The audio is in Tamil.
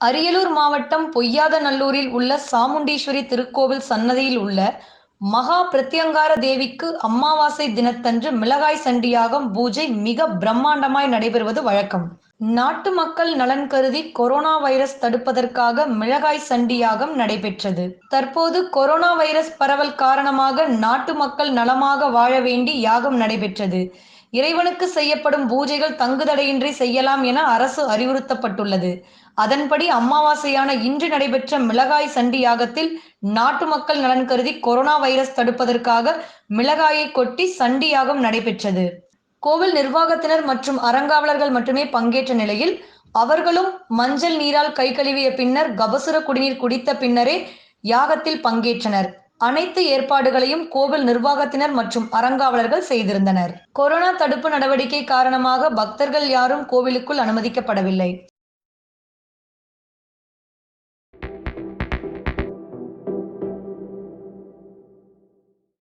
அரியலூர் மாவட்டம் பொய்யாதநல்லூரில் உள்ள சாமுண்டீஸ்வரி திருக்கோவில் சன்னதியில் உள்ள மகா பிரத்யங்கார தேவிக்கு அமாவாசை தினத்தன்று மிளகாய் சண்டி யாகம் பூஜை மிக பிரம்மாண்டமாய் நடைபெறுவது வழக்கம். நாட்டு மக்கள் நலன் கருதி கொரோனா வைரஸ் தடுப்பதற்காக மிளகாய் சண்டி யாகம் நடைபெற்றது. தற்போது கொரோனா வைரஸ் பரவல் காரணமாக நாட்டு மக்கள் நலமாக வாழ வேண்டி யாகம் நடைபெற்றது. இறைவனுக்கு செய்யப்படும் பூஜைகள் தங்குதடையின்றி செய்யலாம் என அரசு அறிவுறுத்தப்பட்டுள்ளது. அதன்படி அமாவாசையான இன்று நடைபெற்ற மிளகாய் சண்டி யாகத்தில் நாட்டு மக்கள் நலன் கருதி கொரோனா வைரஸ் தடுப்பதற்காக மிளகாயை கொட்டி சண்டி யாகம் நடைபெற்றது. கோவில் நிர்வாகத்தினர் மற்றும் அறங்காவலர்கள் மட்டுமே பங்கேற்ற நிலையில் அவர்களும் மஞ்சள் நீரால் கை கழுவிய பின்னர் கபசுர குடிநீர் குடித்த பின்னரே யாகத்தில் பங்கேற்றனர். அனைத்து ஏற்பாடுகளையும் கோவில் நிர்வாகத்தினர் மற்றும் அறங்காவலர்கள் செய்திருந்தனர். கொரோனா தடுப்பு நடவடிக்கை காரணமாக பக்தர்கள் யாரும் கோவிலுக்குள் அனுமதிக்கப்படவில்லை.